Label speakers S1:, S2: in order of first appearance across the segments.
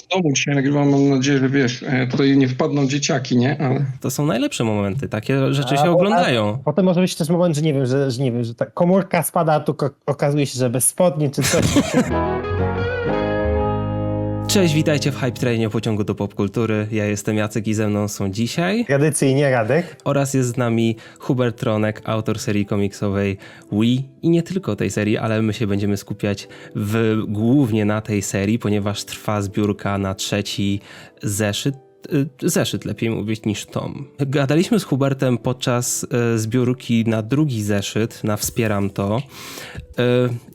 S1: w domu dzisiaj nagrywam, mam nadzieję, że wiesz, e, tutaj nie wpadną dzieciaki, nie? Ale
S2: To są najlepsze momenty, takie rzeczy
S3: A,
S2: się oglądają.
S3: Potem może być też moment, że nie wiem, że, że nie wiem, że ta komórka spada, a tu okazuje się, że bez spodni czy coś.
S2: Cześć, witajcie w Hype Trainie pociągu do popkultury. Ja jestem Jacek i ze mną są dzisiaj
S3: Tradycyjnie Radek.
S2: oraz jest z nami Hubert Tronek, autor serii komiksowej Wii i nie tylko tej serii, ale my się będziemy skupiać w, głównie na tej serii, ponieważ trwa zbiórka na trzeci zeszyt y, zeszyt lepiej mówić niż tom. Gadaliśmy z Hubertem podczas y, zbiórki na drugi zeszyt, na Wspieram to.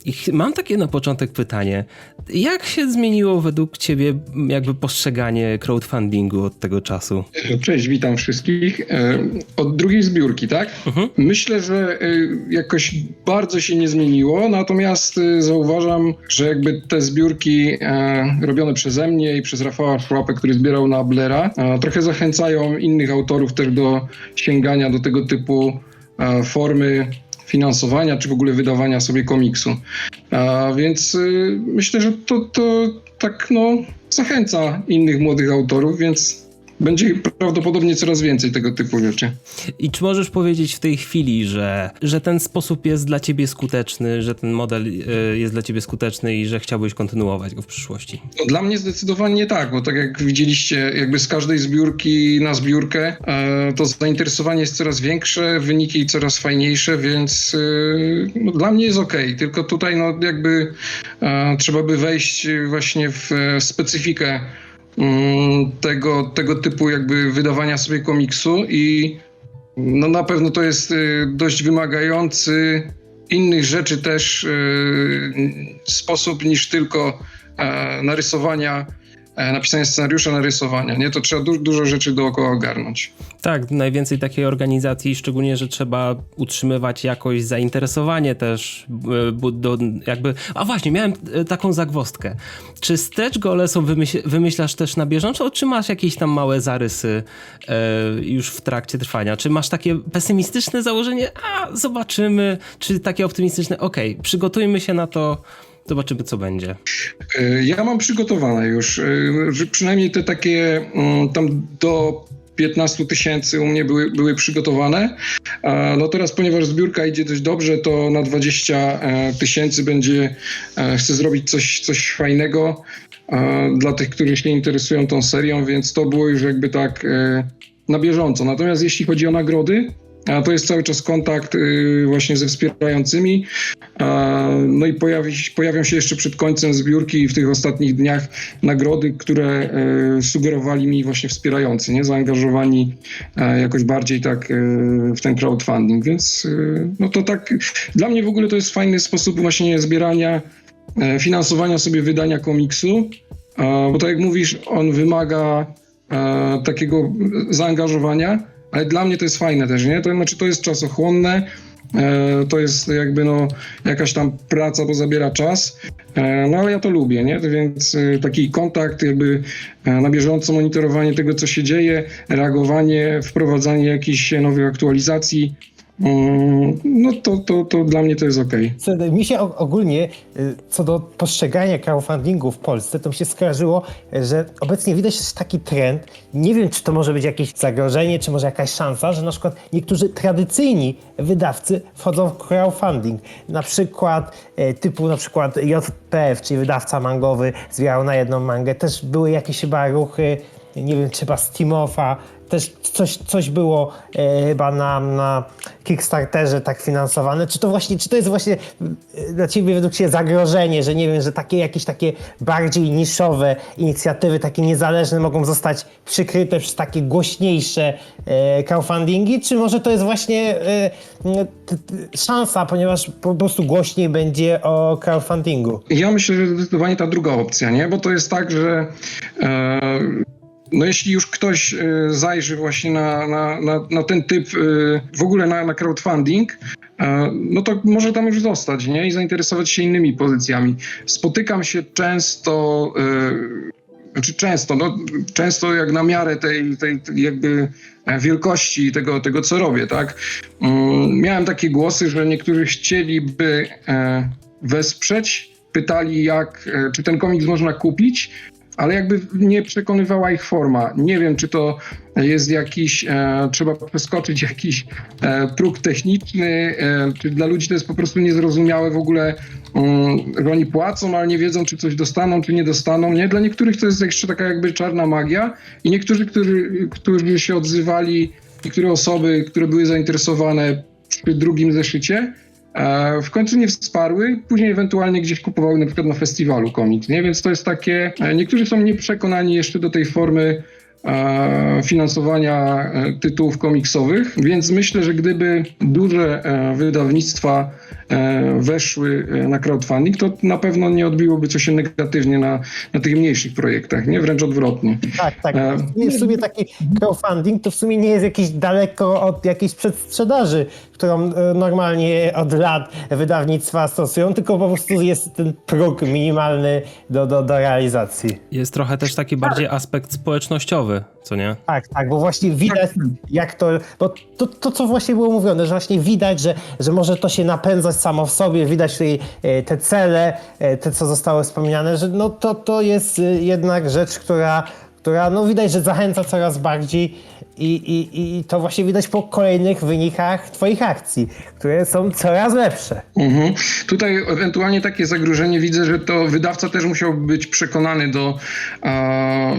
S2: I mam takie na początek pytanie. Jak się zmieniło według ciebie jakby postrzeganie crowdfundingu od tego czasu?
S1: cześć, witam wszystkich. E, Od drugiej zbiórki, tak? Myślę, że e, jakoś bardzo się nie zmieniło, natomiast e, zauważam, że jakby te zbiórki robione przeze mnie i przez Rafała Szłapę, który zbierał na Blera, trochę zachęcają innych autorów też do sięgania do tego typu formy finansowania, czy w ogóle wydawania sobie komiksu. A więc y, myślę, że to, to tak no, zachęca innych młodych autorów, więc będzie prawdopodobnie coraz więcej tego typu rzeczy.
S2: I czy możesz powiedzieć w tej chwili, że, że ten sposób jest dla ciebie skuteczny, że ten model y, jest dla ciebie skuteczny i że chciałbyś kontynuować go w przyszłości?
S1: No, dla mnie zdecydowanie tak, bo tak jak widzieliście, jakby z każdej zbiórki na zbiórkę, e, to zainteresowanie jest coraz większe, wyniki coraz fajniejsze, więc e, no, dla mnie jest ok. Tylko tutaj no, jakby e, trzeba by wejść właśnie w e, specyfikę tego, tego typu jakby wydawania sobie komiksu i no na pewno to jest y, dość wymagający innych rzeczy też y, sposób niż tylko e, narysowania, e, napisania scenariusza, narysowania. Nie? To trzeba du- dużo rzeczy dookoła ogarnąć.
S2: Tak, najwięcej takiej organizacji, szczególnie, że trzeba utrzymywać jakoś zainteresowanie też, bu- do, jakby... A właśnie, miałem y, taką zagwostkę. Czy stretch gole są wymyśl, wymyślasz też na bieżąco, czy masz jakieś tam małe zarysy y, już w trakcie trwania? Czy masz takie pesymistyczne założenie, a zobaczymy, czy takie optymistyczne, okej, przygotujmy się na to, zobaczymy co będzie.
S1: E, Ja mam przygotowane już, e, przynajmniej te takie mm, tam do 15 tysięcy u mnie były, były przygotowane. No teraz, ponieważ zbiórka idzie dość dobrze, to na 20 e, tysięcy będzie, chcę zrobić coś, coś fajnego dla tych, którzy się interesują tą serią, więc to było już jakby tak na bieżąco. Natomiast jeśli chodzi o nagrody, a to jest cały czas kontakt y, właśnie ze wspierającymi. No i pojawi, pojawią się jeszcze przed końcem zbiórki w tych ostatnich dniach nagrody, które y, sugerowali mi właśnie wspierający, nie? zaangażowani e, jakoś bardziej tak y, w ten crowdfunding. Więc no to tak dla mnie w ogóle to jest fajny sposób właśnie zbierania, e, finansowania sobie wydania komiksu, bo tak jak mówisz, on wymaga e, takiego zaangażowania, ale dla mnie to jest fajne też, nie? To znaczy to jest czasochłonne, e, to jest jakby no jakaś tam praca, bo zabiera czas, e, no ale ja to lubię, nie? Więc e, taki kontakt, jakby na bieżąco monitorowanie tego, co się dzieje, reagowanie, wprowadzanie jakichś nowych aktualizacji, no to, to, to dla mnie to jest.
S3: Co- Mi się ogólnie y, co do postrzegania crowdfundingu w Polsce, to mi się skojarzyło, że obecnie widać taki trend. Nie wiem, czy to może być jakieś zagrożenie, czy może jakaś szansa, że na przykład niektórzy tradycyjni wydawcy wchodzą w crowdfunding. Na przykład e, typu na przykład JPF, czyli wydawca mangowy, zbierał na jedną mangę. Też były jakieś chyba ruchy, nie wiem, chyba Steamofa, też coś, coś było e, chyba na, na Kickstarterze tak finansowane. Czy to właśnie, czy to jest właśnie e, dla ciebie według ciebie zagrożenie, że nie wiem, że takie jakieś takie bardziej niszowe inicjatywy, takie niezależne mogą zostać przykryte przez takie głośniejsze e, crowdfundingi, czy może to jest właśnie e, t, t, szansa, ponieważ po prostu głośniej będzie o crowdfundingu?
S1: Ja myślę, że zdecydowanie ta druga opcja, nie? Bo to jest tak, że e, no jeśli już ktoś e, zajrzy właśnie na, na, na, na ten typ, e, w ogóle na, na crowdfunding, e, no to może tam już zostać, nie? I zainteresować się innymi pozycjami. Spotykam się często, znaczy często, no często jak na miarę tej, tej, tej jakby wielkości tego, tego, co robię, tak? Mm, Miałem takie głosy, że niektórzy chcieliby wesprzeć, pytali jak, czy ten komiks można kupić, ale jakby nie przekonywała ich forma. Nie wiem, czy to jest jakiś, e, trzeba przeskoczyć jakiś e, próg techniczny, e, czy dla ludzi to jest po prostu niezrozumiałe w ogóle, że oni płacą, ale nie wiedzą, czy coś dostaną, czy nie dostaną. Nie? Dla niektórych to jest jeszcze taka jakby czarna magia i niektórzy, którzy, którzy się odzywali, niektóre osoby, które były zainteresowane przy drugim zeszycie, w końcu nie wsparły, później ewentualnie gdzieś kupowały na przykład na festiwalu komiks, nie? Więc to jest takie, e, niektórzy są nieprzekonani jeszcze do tej formy e, finansowania e, tytułów komiksowych, więc myślę, że gdyby duże e, wydawnictwa e, weszły e, na crowdfunding, to na pewno nie odbiłoby co się negatywnie na, na tych mniejszych projektach, nie? Wręcz odwrotnie.
S3: Tak, tak.
S1: E,
S3: W sumie taki crowdfunding to w sumie nie jest jakiś daleko od jakiejś przedsprzedaży, którą e, normalnie od lat wydawnictwa stosują, tylko po prostu jest ten próg minimalny do, do, do realizacji.
S2: Jest trochę też taki bardziej aspekt społecznościowy, co nie?
S3: Tak, tak, bo właśnie widać jak to, bo to, to co właśnie było mówione, że właśnie widać, że, że może to się napędzać samo w sobie, widać tutaj e, te cele, e, te co zostały wspomniane, że no to, to jest e, jednak rzecz, która, która no widać, że zachęca coraz bardziej i, i, i to właśnie widać po kolejnych wynikach twoich akcji, które są coraz lepsze.
S1: Mhm. Tutaj ewentualnie takie zagrożenie widzę, że to wydawca też musiał być przekonany do,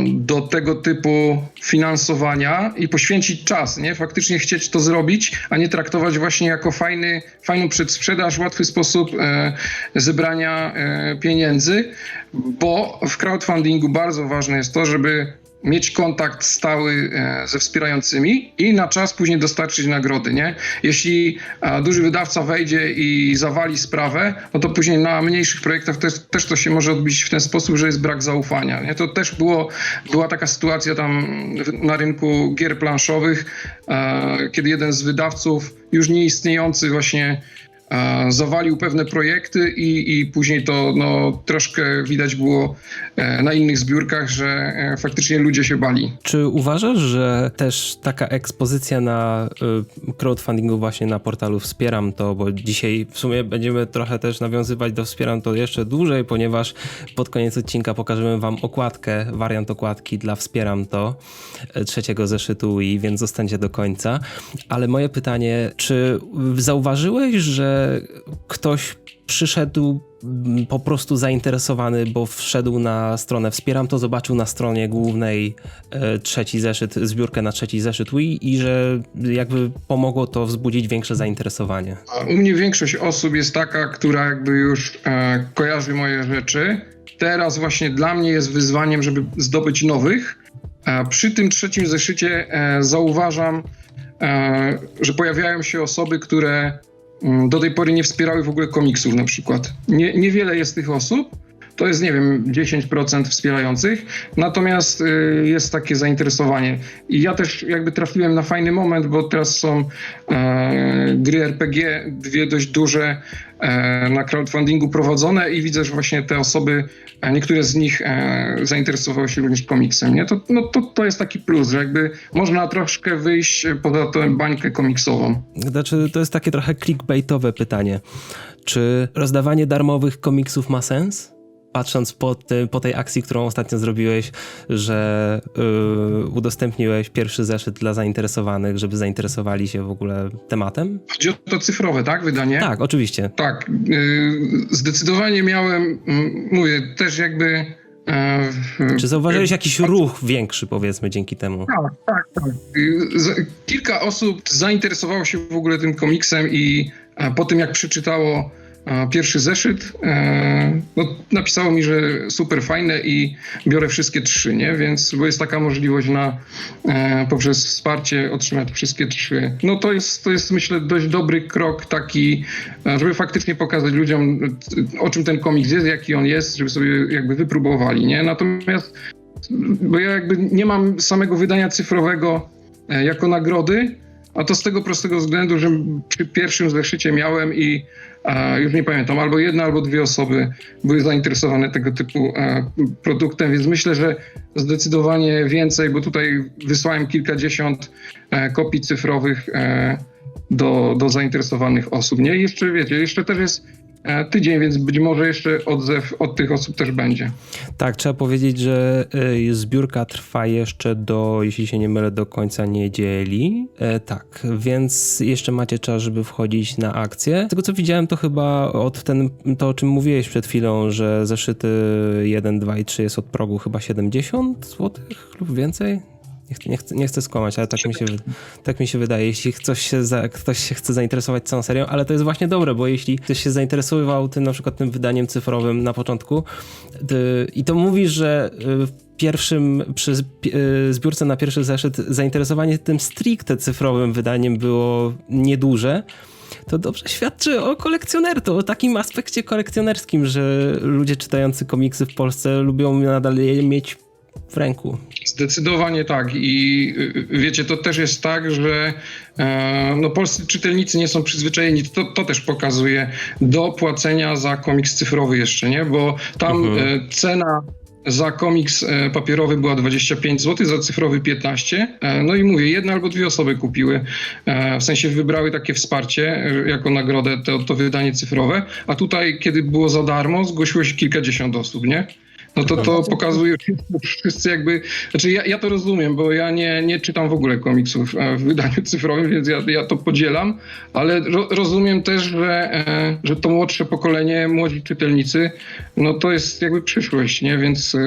S1: do tego typu finansowania i poświęcić czas, nie? Faktycznie chcieć to zrobić, a nie traktować właśnie jako fajny, fajną przedsprzedaż, łatwy sposób e, zebrania e, pieniędzy, bo w crowdfundingu bardzo ważne jest to, żeby mieć kontakt stały e, ze wspierającymi i na czas później dostarczyć nagrody, nie? Jeśli e, duży wydawca wejdzie i zawali sprawę, no to później na mniejszych projektach też, też to się może odbić w ten sposób, że jest brak zaufania, nie? To też było, była taka sytuacja tam na rynku gier planszowych, e, kiedy jeden z wydawców już nieistniejący właśnie zawalił pewne projekty i, i później to no, troszkę widać było e, na innych zbiórkach, że e, faktycznie ludzie się bali.
S2: Czy uważasz, że też taka ekspozycja na y, crowdfundingu właśnie na portalu Wspieram to, bo dzisiaj w sumie będziemy trochę też nawiązywać do Wspieram to jeszcze dłużej, ponieważ pod koniec odcinka pokażemy wam okładkę, wariant okładki dla Wspieram to trzeciego zeszytu i więc zostańcie do końca. Ale moje pytanie, czy zauważyłeś, że ktoś przyszedł mm, po prostu zainteresowany, bo wszedł na stronę Wspieram to, zobaczył na stronie głównej e, trzeci zeszyt, zbiórkę na trzeci zeszyt Wii i że jakby pomogło to wzbudzić większe zainteresowanie.
S1: U mnie większość osób jest taka, która jakby już e, kojarzy moje rzeczy. Teraz właśnie dla mnie jest wyzwaniem, żeby zdobyć nowych. E, przy tym trzecim zeszycie e, zauważam, e, że pojawiają się osoby, które do tej pory nie wspierały w ogóle komiksów na przykład. Nie, niewiele jest tych osób. To jest, nie wiem, 10% wspierających, natomiast y, jest takie zainteresowanie. I ja też jakby trafiłem na fajny moment, bo teraz są e, gry RPG, dwie dość duże e, na crowdfundingu prowadzone i widzę, że właśnie te osoby, e, niektóre z nich e, zainteresowały się również komiksem. Nie? To, no, to, to jest taki plus, że jakby można troszkę wyjść poza tę bańkę komiksową.
S2: Znaczy, to jest takie trochę clickbaitowe pytanie. Czy rozdawanie darmowych komiksów ma sens? Patrząc po, ty, po tej akcji, którą ostatnio zrobiłeś, że yy, udostępniłeś pierwszy zeszyt dla zainteresowanych, żeby zainteresowali się w ogóle tematem?
S1: Chodzi o to cyfrowe, tak, wydanie?
S2: Tak, oczywiście.
S1: Tak, y, zdecydowanie miałem, mówię, też jakby... e,
S2: Czy zauważyłeś jakiś ruch większy, powiedzmy, dzięki temu?
S1: Tak, tak, tak. Y, Kilka osób zainteresowało się w ogóle tym komiksem i e, po tym jak przeczytało e, pierwszy zeszyt, e, no, napisało mi, że super fajne i biorę wszystkie trzy, nie? Więc bo jest taka możliwość na e, poprzez wsparcie otrzymać wszystkie trzy. No to jest, to jest myślę dość dobry krok taki, e, żeby faktycznie pokazać ludziom o czym ten komiks jest, jaki on jest, żeby sobie jakby wypróbowali, nie? Natomiast bo ja jakby nie mam samego wydania cyfrowego jako nagrody, a to z tego prostego względu, że przy pierwszym zeszycie miałem i e, już nie pamiętam, albo jedna, albo dwie osoby były zainteresowane tego typu e, produktem, więc myślę, że zdecydowanie więcej, bo tutaj wysłałem kilkadziesiąt e, kopii cyfrowych e, do, do zainteresowanych osób. Nie? Jeszcze wiecie, jeszcze też jest tydzień, więc być może jeszcze odzew od tych osób też będzie.
S2: Tak, trzeba powiedzieć, że y, zbiórka trwa jeszcze do, jeśli się nie mylę, do końca niedzieli. E, tak, więc jeszcze macie czas, żeby wchodzić na akcję. Z tego co widziałem, to chyba od ten, to o czym mówiłeś przed chwilą, że zeszyty 1, 2 i 3 jest od progu chyba 70 zł lub więcej. Nie chcę, nie, chcę, skłamać, ale tak mi, się, tak mi się wydaje. Jeśli ktoś się, za, ktoś się chce zainteresować całą serią, ale to jest właśnie dobre, bo jeśli ktoś się zainteresował tym na przykład tym wydaniem cyfrowym na początku ty, i to mówisz, że y, w pierwszym, przy y, zbiórce na pierwszy zeszyt zainteresowanie tym stricte cyfrowym wydaniem było nieduże, to dobrze świadczy o kolekcjonerce, o takim aspekcie kolekcjonerskim, że ludzie czytający komiksy w Polsce lubią nadal mieć w ręku.
S1: Zdecydowanie tak. I y, wiecie, to też jest tak, że e, no, polscy czytelnicy nie są przyzwyczajeni, to, to też pokazuje, do płacenia za komiks cyfrowy jeszcze, nie? Bo tam
S2: Mhm.
S1: e, cena za komiks e, papierowy była 25 zł, za cyfrowy 15. E, no i mówię, jedna albo dwie osoby kupiły, w sensie wybrały takie wsparcie jako nagrodę to, to wydanie cyfrowe, a tutaj, kiedy było za darmo, zgłosiło się kilkadziesiąt osób, nie? No to to pokazuje, wszyscy jakby, znaczy ja, ja to rozumiem, bo ja nie, nie czytam w ogóle komiksów w wydaniu cyfrowym, więc ja, ja to podzielam, ale ro, rozumiem też, że, e, że to młodsze pokolenie, młodzi czytelnicy, no to jest jakby przyszłość, nie? Więc e,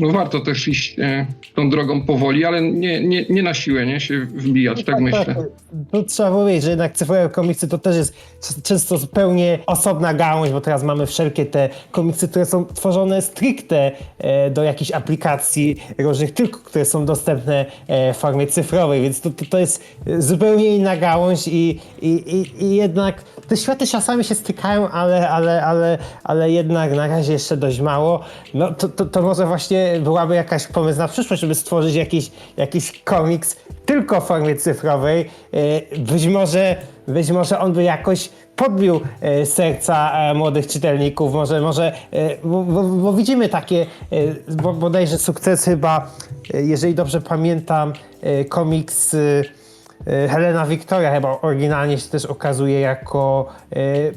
S1: no warto też iść e, tą drogą powoli, ale nie, nie, nie na siłę, nie? Się wbijać, tak myślę.
S3: Tu trzeba powiedzieć, że jednak cyfrowe komiksy to też jest często zupełnie osobna gałąź, bo teraz mamy wszelkie te komiksy, które są tworzone stricte e, do jakichś aplikacji różnych, tylko które są dostępne e, w formie cyfrowej, więc to, to, to jest zupełnie inna gałąź i, i, i, i jednak te światy czasami się stykają, ale, ale, ale, ale jednak na razie jeszcze dość mało. No to, to, to może właśnie byłaby jakaś pomysł na przyszłość, żeby stworzyć jakiś, jakiś komiks tylko w formie cyfrowej. E, Być może, być może on by jakoś podbił e, serca e, młodych czytelników, może, może e, bo, bo, widzimy takie bo- bodajże sukcesy chyba, jeżeli dobrze pamiętam, komiks Helena Victoria chyba oryginalnie się też okazuje jako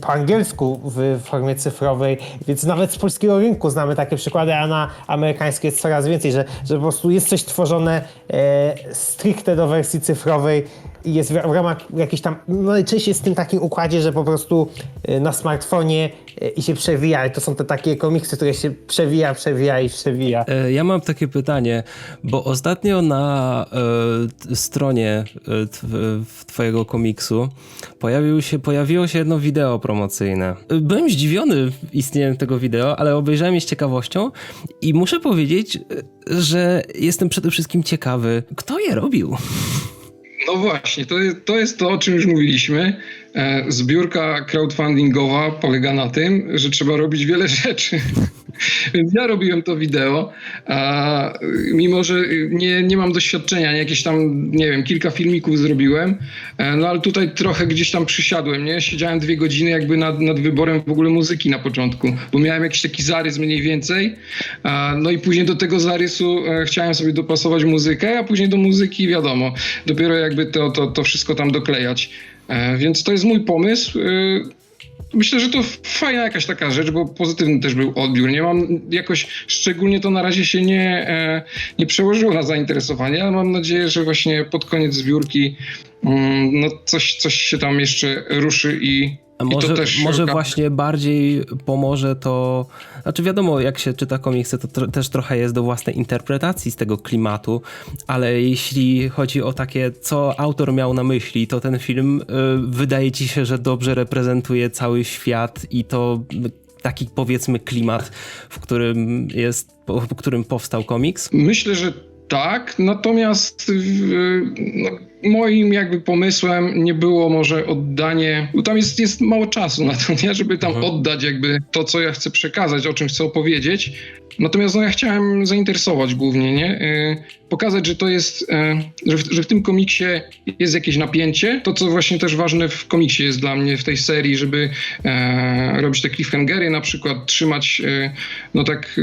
S3: po angielsku w formie cyfrowej, więc nawet z polskiego rynku znamy takie przykłady, a na amerykańskie jest coraz więcej, że, że po prostu jest coś tworzone stricte do wersji cyfrowej jest w, ramach jakiejś tam, no najczęściej jest w tym takim układzie, że po prostu e, na smartfonie e, i się przewija. To są te takie komiksy, które się przewija, przewija i przewija.
S2: E, Ja mam takie pytanie, bo ostatnio na t- stronie e, twojego komiksu pojawił się, pojawiło się jedno wideo promocyjne. Byłem zdziwiony istnieniem tego wideo, ale obejrzałem je z ciekawością i muszę powiedzieć, że jestem przede wszystkim ciekawy, kto je robił.
S1: No właśnie, to jest, to jest to, o czym już mówiliśmy. E, Zbiórka crowdfundingowa polega na tym, że trzeba robić wiele rzeczy. Więc ja robiłem to wideo, a mimo że nie, nie mam doświadczenia, jakieś tam, nie wiem, kilka filmików zrobiłem, e, no ale tutaj trochę gdzieś tam przysiadłem, nie? Siedziałem dwie godziny jakby nad, nad wyborem w ogóle muzyki na początku, bo miałem jakiś taki zarys mniej więcej, a, no i później do tego zarysu e, chciałem sobie dopasować muzykę, a później do muzyki wiadomo, dopiero jakby to, to, to wszystko tam doklejać. E, Więc to jest mój pomysł. E, Myślę, że to fajna jakaś taka rzecz, bo pozytywny też był odbiór. Nie mam jakoś, szczególnie to na razie się nie, e, nie przełożyło na zainteresowanie, ale mam nadzieję, że właśnie pod koniec zbiórki mm, no coś, coś się tam jeszcze ruszy i,
S2: A może, właśnie bardziej pomoże to. Znaczy, wiadomo, jak się czyta komiksy, to tro, też trochę jest do własnej interpretacji z tego klimatu, ale jeśli chodzi o takie, co autor miał na myśli, to ten film y, wydaje ci się, że dobrze reprezentuje cały świat i to taki powiedzmy klimat, w którym jest, w którym powstał komiks.
S1: Myślę, że tak, natomiast w- no, moim jakby pomysłem nie było może oddanie, bo tam jest, jest mało czasu na to, nie? żeby tam oddać jakby to, co ja chcę przekazać, o czym chcę opowiedzieć. Natomiast no, ja chciałem zainteresować głównie, nie? Y, pokazać, że to jest, y, że, w, że w tym komiksie jest jakieś napięcie. To, co właśnie też ważne w komiksie jest dla mnie w tej serii, żeby e, robić te cliffhangery na przykład, trzymać e, no tak e,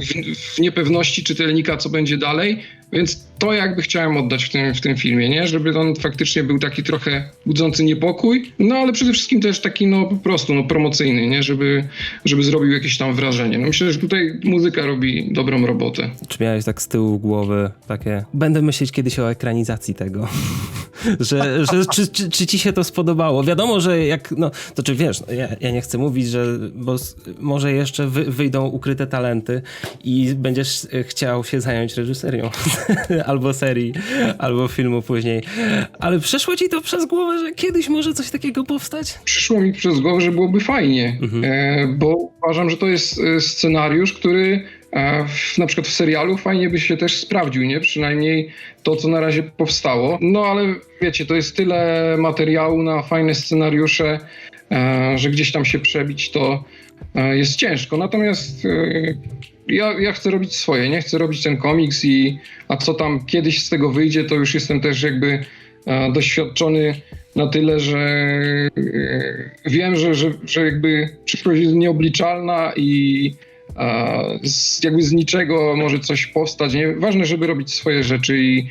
S1: w, w niepewności czytelnika, co będzie dalej. Więc to jakby chciałem oddać w tym, w tym filmie, nie? Żeby on faktycznie był taki trochę budzący niepokój, no ale przede wszystkim też taki no po prostu no, promocyjny, nie? Żeby, żeby zrobił jakieś tam wrażenie. No myślę, że tutaj muzyka robi dobrą robotę.
S2: Czy miałeś tak z tyłu głowy takie, będę myśleć kiedyś o ekranizacji tego, że, że czy, czy, czy ci się to spodobało? Wiadomo, że jak, no, to czy wiesz, no, ja, ja nie chcę mówić, że, bo może jeszcze wy, wyjdą ukryte talenty i będziesz e, chciał się zająć reżyserią albo serii, albo filmu później, ale przeszło ci to przez głowę, że kiedyś może coś takiego powstać?
S1: Przyszło mi przez głowę, że byłoby fajnie, e, bo uważam, że to jest e, scenariusz, który e, w, na przykład w serialu fajnie by się też sprawdził, nie? Przynajmniej to, co na razie powstało. No ale wiecie, to jest tyle materiału na fajne scenariusze, że gdzieś tam się przebić to jest ciężko. Natomiast ja, ja chcę robić swoje, nie chcę robić ten komiks i a co tam kiedyś z tego wyjdzie, to już jestem też jakby e, doświadczony na tyle, że e, wiem, że, że, że jakby przyszłość jest nieobliczalna i e, z, jakby z niczego może coś powstać. Nie? Ważne, żeby robić swoje rzeczy i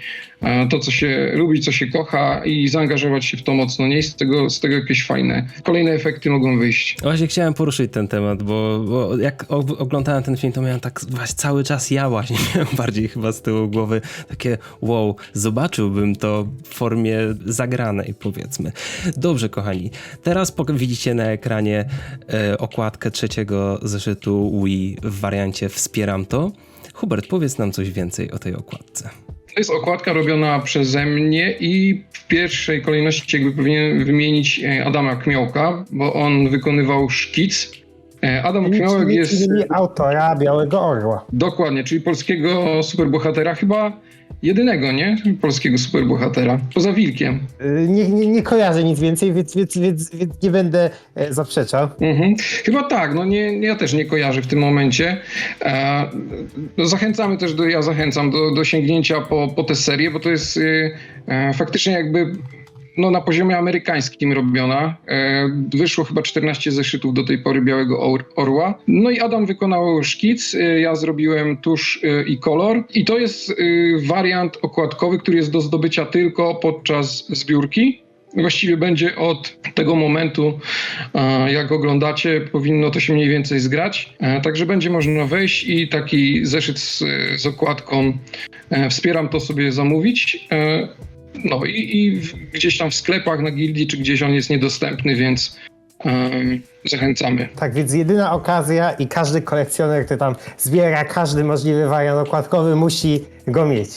S1: to, co się lubi, co się kocha i zaangażować się w to mocno. Nie I z tego, z tego jakieś fajne, kolejne efekty mogą wyjść.
S2: Właśnie chciałem poruszyć ten temat, bo, bo jak og- oglądałem ten film, to miałem tak właśnie cały czas ja właśnie bardziej chyba z tyłu głowy takie wow, zobaczyłbym to w formie zagranej powiedzmy. Dobrze kochani, teraz widzicie na ekranie e, okładkę trzeciego zeszytu Wii w wariancie Wspieram to. Hubert, powiedz nam coś więcej o tej okładce.
S1: To jest okładka robiona przeze mnie i w pierwszej kolejności jakby powinien wymienić e, Adama Kmiałka, bo on wykonywał szkic. E, Adam Kmiałek
S3: Między
S1: jest
S3: innymi autora Białego Orła.
S1: dokładnie, czyli polskiego superbohatera, chyba jedynego, nie? Polskiego superbohatera. Poza Wilkiem.
S3: Y, Nie, nie, nie kojarzę nic więcej, więc, więc, więc, więc nie będę e, zaprzeczał.
S1: Mhm. Chyba tak, no nie, ja też nie kojarzę w tym momencie. E, no zachęcamy też, do, ja zachęcam do, do sięgnięcia po, po tę serię, bo to jest y, e, faktycznie jakby no, na poziomie amerykańskim robiona. E, wyszło chyba 14 zeszytów do tej pory Białego Or- Orła. No i Adam wykonał szkic, e, ja zrobiłem tusz e, i kolor. I to jest wariant okładkowy, który jest do zdobycia tylko podczas zbiórki. Właściwie będzie od tego momentu, jak oglądacie, powinno to się mniej więcej zgrać. Także będzie można wejść i taki zeszyt z, z okładką Wspieram to sobie zamówić. No i, i gdzieś tam w sklepach na gildii, czy gdzieś on jest niedostępny, więc e, zachęcamy.
S3: Tak, więc jedyna okazja i każdy kolekcjoner, który tam zbiera każdy możliwy wariant okładkowy, musi go mieć.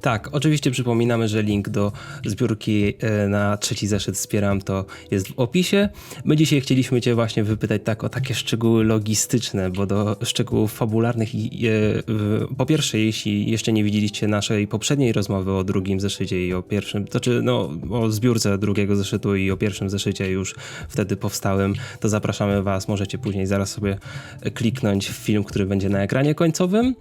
S2: Tak, oczywiście przypominamy, że link do zbiórki e, na trzeci zeszyt Wspieram to jest w opisie. My dzisiaj chcieliśmy Cię właśnie wypytać tak o takie szczegóły logistyczne, bo do szczegółów fabularnych e, po pierwsze, jeśli jeszcze nie widzieliście naszej poprzedniej rozmowy o drugim zeszycie i o pierwszym, to znaczy no o zbiórce drugiego zeszytu i o pierwszym zeszycie już wtedy powstałym, to zapraszamy Was, możecie później zaraz sobie kliknąć w film, który będzie na ekranie końcowym.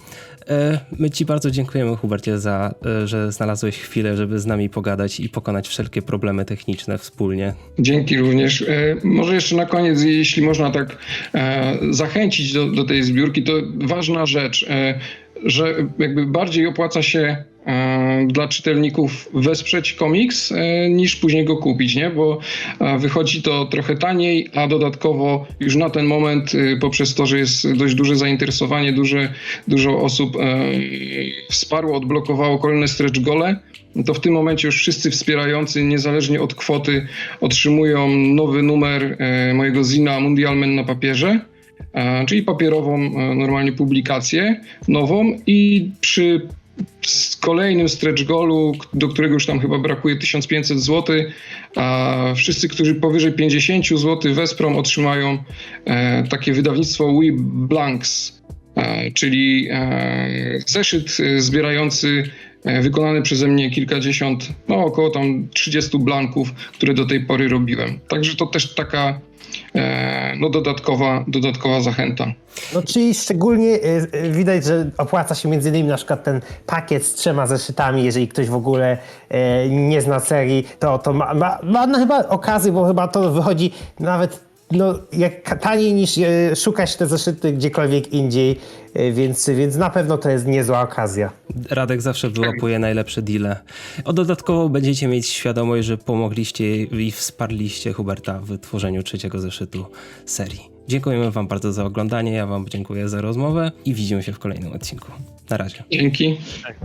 S2: E, My Ci bardzo dziękujemy, Hubercie, za, e, że znalazłeś chwilę, żeby z nami pogadać i pokonać wszelkie problemy techniczne wspólnie.
S1: Dzięki również. E, może jeszcze na koniec, jeśli można tak e, zachęcić do, do tej zbiórki, to ważna rzecz, że jakby bardziej opłaca się dla czytelników wesprzeć komiks, e, niż później go kupić, nie? Bo e, wychodzi to trochę taniej, a dodatkowo już na ten moment e, poprzez to, że jest dość duże zainteresowanie, duże, dużo osób e, wsparło, odblokowało kolejne stretch gole, to w tym momencie już wszyscy wspierający, niezależnie od kwoty, otrzymują nowy numer e, mojego zina Mundialmen na papierze, e, czyli papierową e, normalnie publikację nową i przy s- kolejnym stretch goalu, k- do którego już tam chyba brakuje 1500 zł, a wszyscy, którzy powyżej 50 zł wesprą, otrzymają e, takie wydawnictwo We Blanks, e, czyli e, zeszyt e, zbierający e, wykonany przeze mnie kilkadziesiąt, no około tam 30 blanków, które do tej pory robiłem. Także to też taka no, dodatkowa, dodatkowa zachęta.
S3: No czyli szczególnie y, y, widać, że opłaca się między innymi na przykład ten pakiet z trzema zeszytami, jeżeli ktoś w ogóle nie zna serii, to, to ma, ma, ma chyba okazję, bo chyba to wychodzi nawet no, jak taniej niż e, szukać te zeszyty gdziekolwiek indziej, e, więc, więc na pewno to jest niezła okazja.
S2: Radek zawsze wyłapuje najlepsze deale. O dodatkowo będziecie mieć świadomość, że pomogliście i wsparliście Huberta w tworzeniu trzeciego zeszytu serii. Dziękujemy Wam bardzo za oglądanie, ja Wam dziękuję za rozmowę i widzimy się w kolejnym odcinku. Na razie.
S1: Dzięki.
S3: Tak.